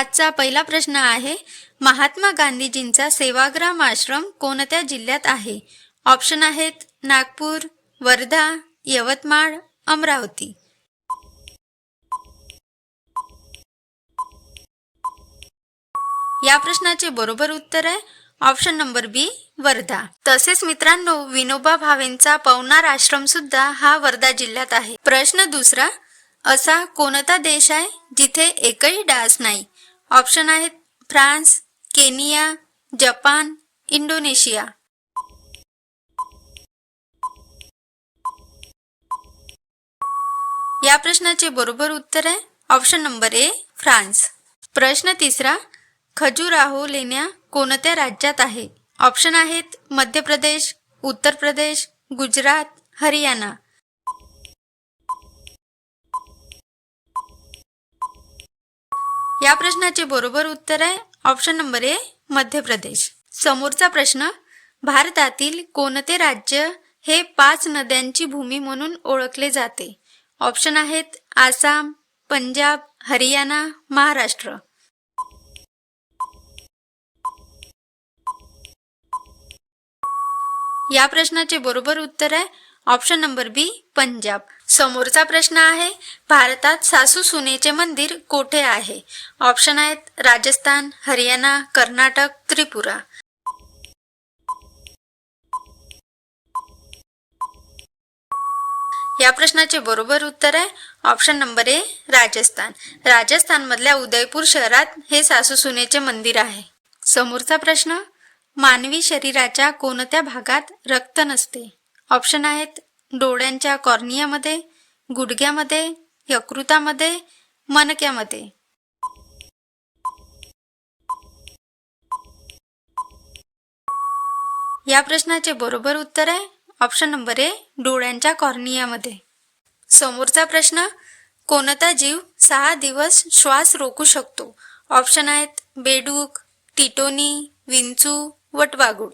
आजचा पहिला प्रश्न आहे महात्मा गांधीजींचा सेवाग्राम आश्रम कोणत्या जिल्ह्यात आहे? ऑप्शन आहेत नागपूर वर्धा यवतमाळ अमरावती. या प्रश्नाचे बरोबर उत्तर आहे ऑप्शन नंबर बी वर्धा. तसेच मित्रांनो विनोबा भावेंचा पवनार आश्रम सुद्धा हा वर्धा जिल्ह्यात आहे. प्रश्न दुसरा असा कोणता देश आहे जिथे एकही डास नाही? ऑप्शन आहेत फ्रान्स केनिया जपान इंडोनेशिया. या प्रश्नाचे बरोबर उत्तर आहे ऑप्शन नंबर ए फ्रान्स. प्रश्न तिसरा खजुराहो लेण्या कोणत्या राज्यात आहे? ऑप्शन आहेत मध्य प्रदेश उत्तर प्रदेश गुजरात हरियाणा. या प्रश्नाचे बरोबर उत्तर आहे. ऑप्शन नंबर ए मध्य प्रदेश. समोरचा प्रश्न भारतातील कोणते राज्य हे पाच नद्यांची भूमी म्हणून ओळखले जाते? ऑप्शन आहेत आसाम पंजाब हरियाणा महाराष्ट्र. या प्रश्नाचे बरोबर उत्तर आहे. Option number B Punjab. समोरचा प्रश्न आहे भारतात सासू सुनेचे मंदिर कोठे आहे? ऑप्शन आहेत राजस्थान हरियाणा कर्नाटक त्रिपुरा. या प्रश्नाचे बरोबर उत्तर आहे ऑप्शन नंबर ए राजस्थान. राजस्थानमधल्या उदयपूर शहरात हे सासू सुनेचे मंदिर आहे. समोरचा प्रश्न मानवी शरीराच्या कोणत्या भागात रक्त नसते? ऑप्शन आहेत डोळ्यांच्या कॉर्नियामध्ये गुडघ्यामध्ये यकृतामध्ये मनक्यामध्ये या प्रश्नाचे बरोबर उत्तर आहे ऑप्शन नंबर ए डोळ्यांच्या कॉर्नियामध्ये. समोरचा प्रश्न कोणता जीव सहा दिवस श्वास रोखू शकतो? ऑप्शन आहेत बेडूक टिटोनी विंचू वटवागुळ.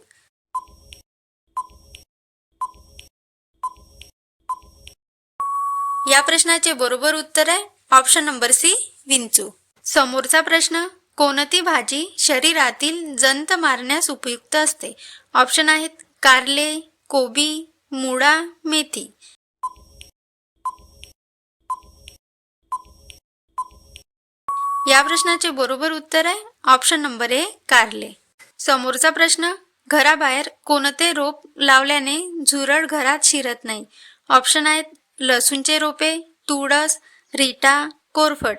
या प्रश्नाचे बरोबर उत्तर आहे. ऑप्शन नंबर सी विंचू. समोरचा प्रश्न कोणती भाजी शरीरातील जंत मारण्यास उपयुक्त असते? ऑप्शन आहेत कारले कोबी मुळा मेथी. या प्रश्नाचे बरोबर उत्तर आहे. ऑप्शन नंबर ए कारले. समोरचा प्रश्न घराबाहेर कोणते रोप लावल्याने झुरळ घरात शिरत नाही? ऑप्शन आहेत लसूणचे रोपे तुळस रिटा कोरफड.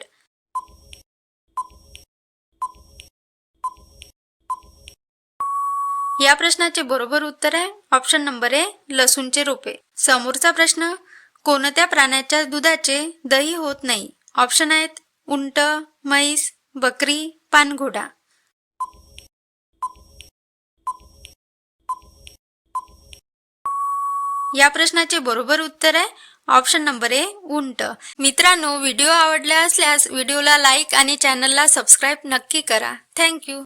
या प्रश्नाचे बरोबर उत्तर आहे ऑप्शन नंबर ए लसूणचे रोपे. समोरचा प्रश्न कोणत्या प्राण्याच्या दुधाचे दही होत नाही? ऑप्शन आहेत उंट म्हैस बकरी पानघोडा. या प्रश्नाचे बरोबर उत्तर आहे. ऑप्शन नंबर ए उंट. मित्रांनो व्हिडिओ आवडला असल्यास व्हिडिओला लाईक आणि चॅनलला सबस्क्राईब नक्की करा. थँक्यू